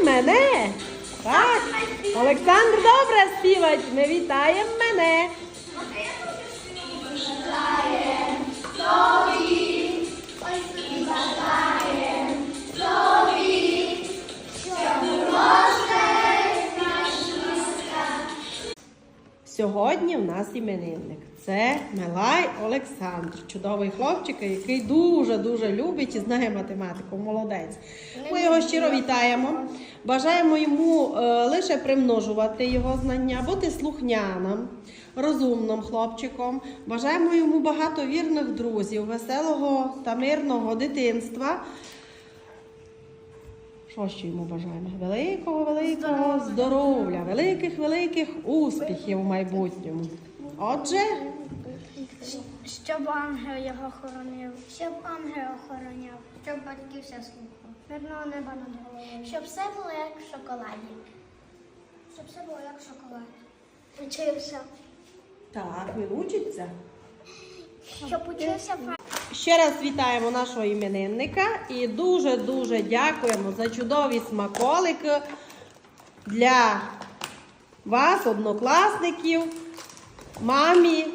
мене. Так. Олександр добре співать. Ми вітаємо мене. Сьогодні в нас іменинник. Це Мелай Олександр, чудовий хлопчик, який дуже-дуже любить і знає математику. Молодець. Ми його щиро вітаємо. Бажаємо йому е, лише примножувати його знання, бути слухняним, розумним хлопчиком. Бажаємо йому багато вірних друзів, веселого та мирного дитинства. Що ще йому бажаємо? Великого, великого здоров'я, великих, великих успіхів у майбутньому. Отже, Щоб ангел його хоронив, Щоб ангел охороняв, щоб батьків все слухав, мирного неба над головою, щоб все було як в шоколаді. щоб все було як шоколад. Учився. так, він учиться. Щоб учився Ще раз вітаємо нашого іменинника і дуже-дуже дякуємо за чудові смаколики для вас, однокласників, мамі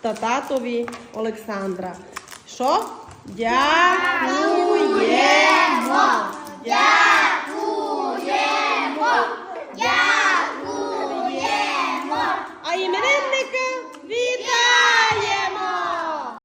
та татові Олександра. Що? Дякуємо!